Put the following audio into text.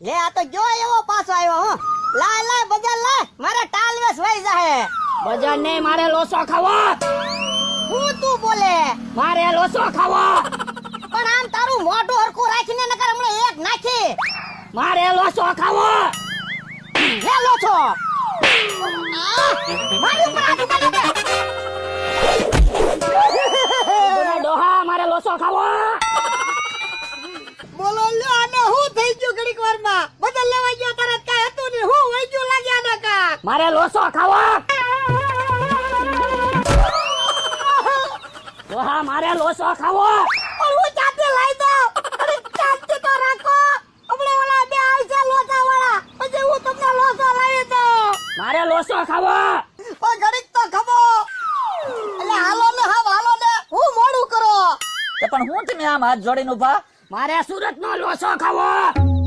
લે આ તો જો એવો પાછો આવ્યો હો. લાય લાય બજાર લાય. મારે ટાલવેસ વઈ જાહે. બજાર ને મારે લોસો ખાવો. હું તું બોલે? મારે લોસો ખાવો. પણ આમ તારું મોઢું હરખું રાખીને નકર હમણાં એક નાખી. મારે લોસો ખાવો. લે લો છો મારી ઉપર હાથ મારે લોસો ખાવો. ડોહા મારે લોસો ખાવો. હું જાતે લાવી દઉં. અરે તો રાખો. હમણાં ઓલા બે આવશે લોચા વાળા પછી હું તમને લોચો લાવી દઉં. મારે લોસો ખાવો. પણ ઘડીક તો એટલે હાલો ને હા હાલો ને. હું મોડું કરો. પણ હું તમે આમ હાથ જોડીને ઊભા મારે સુરત નો લોસો ખાવો.